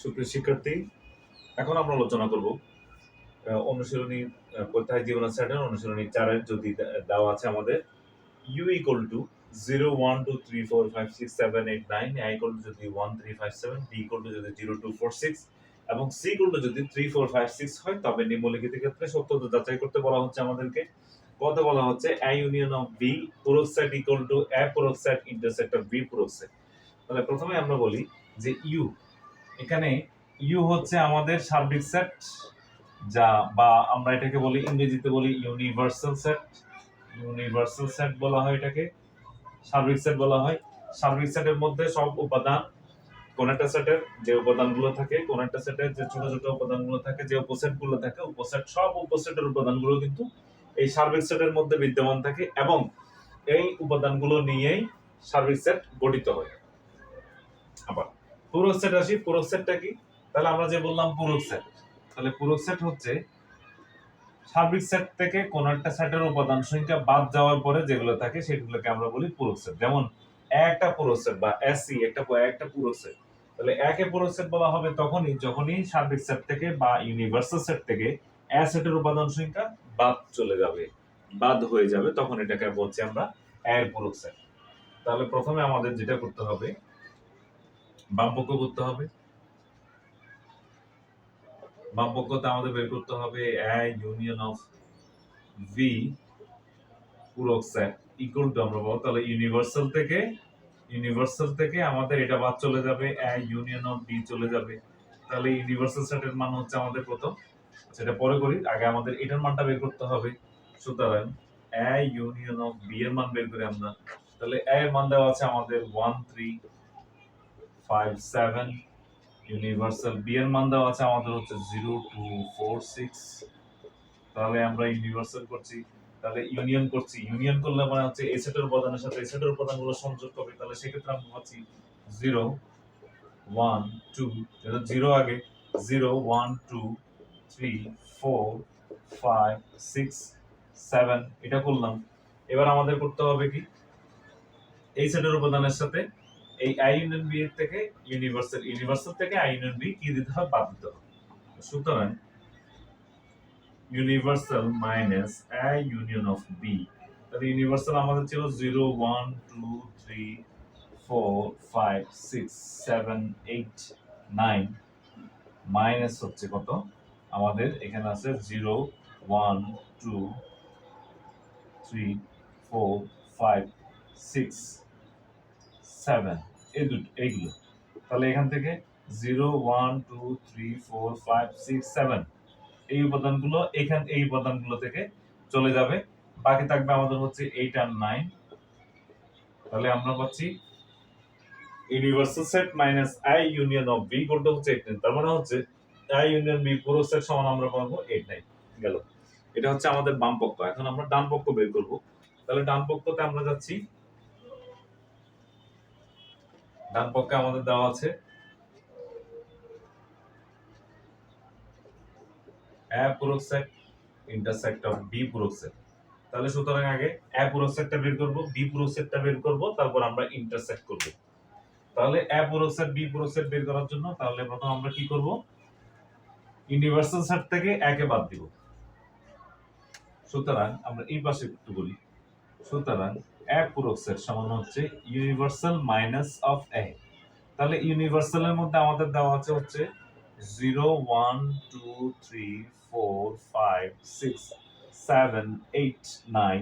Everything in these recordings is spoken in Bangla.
সুপ্রিয় শিক্ষার্থী, এখন আমরা আলোচনা করব অনুশীলনী কোথায় জীবন স্যাটের অনুশীলনী চারের যদি দেওয়া আছে আমাদের U equal to zero one two three four five six seven eight nine I equal to যদি one three five seven B equal to যদি জিরো টু ফোর সিক্স এবং সি ইকুয়াল টু যদি থ্রি ফোর ফাইভ সিক্স হয়, তবে নিম্নলিখিত ক্ষেত্রে সত্যতা যাচাই করতে বলা হচ্ছে আমাদেরকে। কত বলা হচ্ছে এ ইউনিয়ন অফ বি পুরো সেট ইকুয়াল টু এ পুরো সেট ইন্টারসেক্ট অফ বি পুরো সেট তাহলে প্রথমে আমরা বলি যে ইউ এখানে ইউ হচ্ছে আমাদের সার্বিক সেট, যা বা আমরা এটাকে বলি ইংরেজিতে বলি ইউনিভার্সাল সেট। ইউনিভার্সাল সেট বলা হয় এটাকে সার্বিক সেট বলা হয়। সার্বিক সেটের মধ্যে সব উপাদান, কোন একটা সেটের যে উপাদানগুলো থাকে, কোন একটা সেটের যে ছোট ছোট উপাদানগুলো থাকে, যে উপসেটগুলো থাকে, উপসেট, সব উপসেটের উপাদানগুলো কিন্তু এই সার্বিক সেটের মধ্যে বিদ্যমান থাকে এবং এই উপাদানগুলো নিয়েই সার্বিক সেট গঠিত হয়। আবার পুরো সেট আসি পুরো সেটটা কি? তাহলে আমরা যে বললাম পুরো সেট তাহলে পুরো সেট হচ্ছে সার্বিক সেট থেকে কোন একটা সেটের উপাদান সংখ্যা বাদ যাওয়ার পরে যেগুলো থাকে সেগুলোকে আমরা বলি পুরো সেট যেমন একটা পুরো সেট বা এসি একটা একটা পুরো সেট তাহলে একে পুরো সেট বলা হবে তখনই যখনই সার্বিক সেট থেকে বা ইউনিভার্সাল সেট থেকে এ সেটের উপাদান সংখ্যা বাদ চলে যাবে, বাদ হয়ে যাবে, তখন এটাকে বলছি আমরা এর পুরো সেট তাহলে প্রথমে আমাদের যেটা করতে হবে বামপক্ষ করতে হবে। বামপক্ষতে আমাদের বের করতে হবে ইউনিয়ন অফ ভি পূরক ইকুয়াল টু আমরা বলব তাহলে ইউনিভার্সাল থেকে ইউনিভার্সাল থেকে আমাদের এটা বাদ চলে যাবে। ইউনিয়ন অফ বি চলে যাবে। তাহলে ইউনিভার্সাল সেটের মান হচ্ছে আমাদের প্রথম। সেটা পরে করি। আগে আমাদের এটার মানটা বের করতে হবে। সুতরাং এ ইউনিয়ন অফ বি এর মান বের করি আমরা। তাহলে এ এর মান দেওয়া আছে আমাদের one three five seven universal B এর মান দেওয়া আছে আমাদের হচ্ছে জিরো টু ফোর সিক্স তাহলে আমরা ইউনিভার্সাল করছি, তাহলে ইউনিয়ন করছি। ইউনিয়ন করলে মানে হচ্ছে এ সেটের উপাদানের সাথে এসেটের সেটের উপাদানগুলো সংযোগ হবে তাহলে সেক্ষেত্রে আমরা পাচ্ছি জিরো ওয়ান টু যেটা জিরো আগে zero one two three four five six seven এটা করলাম। এবার আমাদের করতে হবে কি? এই সেটের উপাদানের সাথে এই আই বি এর থেকে ইউনিভার্সাল ইউনিভার্সাল থেকে আই বি কি দিতে হবে? বাদ দিতে হবে। সুতরাং universal minus I union of B তাহলে ইউনিভার্সাল আমাদের ছিল zero one two three four five six seven eight nine minus হচ্ছে কত? আমাদের এখানে আছে zero one two three four five six seven এই দুটো এইগুলো তাহলে এখান থেকে zero one two three four five six seven এই উপাদানগুলো এখান, এই উপাদানগুলো থেকে চলে যাবে। বাকি থাকবে আমাদের হচ্ছে এইট আর নাইন তাহলে আমরা পাচ্ছি universal set minus I union of B কোনটা হচ্ছে এইট নাইন তার মানে হচ্ছে আই ইউনিয়ন বি পুরো সেট সমান আমরা পাবো এইট নাইন গেল। এটা হচ্ছে আমাদের বাম পক্ষ এখন আমরা ডান পক্ষ বের করব। তাহলে ডান পক্ষতে আমরা যাচ্ছি ডান পক্ষে আমাদের দেওয়া আছে। পূরক সেট ইন্টারসেক্ট অফ বি পূরক সেট তাহলে সুতরাং আগে পূরক সেটটা বের করব বি পূরক সেটটা বের করব, তারপর আমরা ইন্টারসেক্ট করব। তাহলে পূরক সেট বি পূরক সেট বের করার জন্য তাহলে প্রথম আমরা কি করব? ইউনিভার্সাল সেট থেকে একে বাদ দিব। সুতরাং আমরা এই পাশে একটু বলি। সুতরাং এ পূরক সেট সমান হচ্ছে ইউনিভার্সাল মাইনাস অফ এ তাহলে ইউনিভার্সালের মধ্যে আমাদের দেওয়া আছে হচ্ছে zero one two three four five six seven eight nine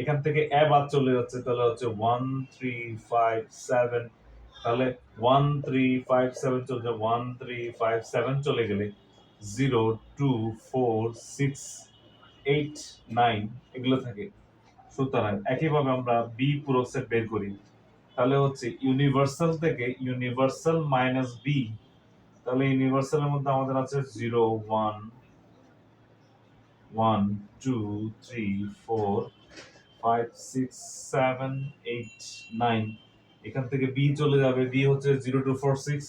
এখান থেকে এ বাদ চলে যাচ্ছে, তাহলে হচ্ছে ওয়ান থ্রি ফাইভ সেভেন তাহলে ওয়ান থ্রি ফাইভ সেভেন চলে যাবে ওয়ান থ্রি ফাইভ সেভেন চলে গেলে zero two four six eight nine এগুলো থাকে। সুতরাং একইভাবে আমরা বি পুরো সেট বের করি। তাহলে হচ্ছে ইউনিভার্সাল থেকে ইউনিভার্সাল মাইনাস বি তাহলে ইউনিভার্সালের মধ্যে আমাদের আছে zero one one two three four five six seven eight nine এখান থেকে বি চলে যাবে। বি হচ্ছে zero two four six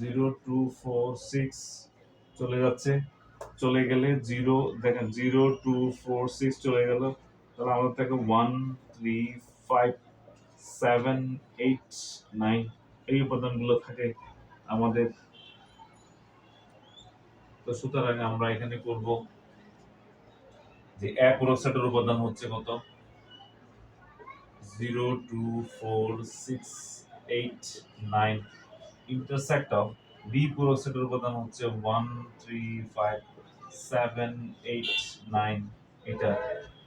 zero two four six চলে যাচ্ছে। চলে গেলে জিরো দেখেন জিরো টু ফোর সিক্স চলে গেল। তাহলে আমাদের থেকে one three five seven eight nine এই উপাদানগুলো থাকে আমাদের। তো সুতরাং আমরা এখানে করব যে এ পূরক উপাদান হচ্ছে কত? Zero two four six eight nine intersect of B পূরক সেটের উপাদান হচ্ছে one three five seven eight nine এটা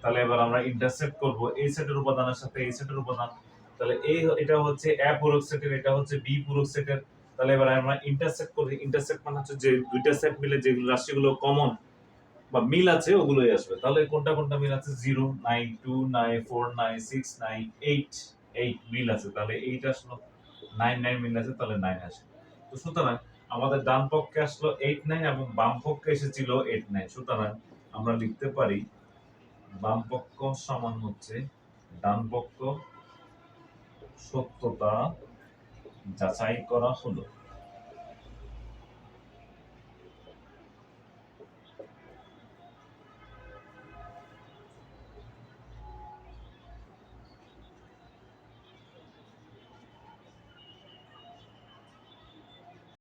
তাহলে এবার আমরা ইন্টারসেক্ট করব। এই সেটের উপাদানের সাথে এই সেটের উপাদান। তাহলে এই এটা হচ্ছে এ পূরক সেটের এটা হচ্ছে বি পূরক সেটের তাহলে এবার আমরা ইন্টারসেক্ট করি। ইন্টারসেক্ট মানে হচ্ছে যে দুইটা সেট মিলে যেগুলো রাশিগুলো কমন বা মিল আছে, ওগুলোই আসবে। তাহলে কোনটা কোনটা মিল আছে? Zero, nine, two, nine, four, nine, six, nine, eight eight মিল আছে। তাহলে এইট আসলো, নাইন নাইন মিল আছে, তাহলে নাইন আসে। তো সুতরাং আমাদের ডান পক্ষে আসলো এইট নাইন এবং বাম পক্ষে এসেছিল এইট নাইন সুতরাং আমরা লিখতে পারি বাম পক্ষ সমান হচ্ছে ডান পক্ষ সত্যতা যাচাই করা হলো।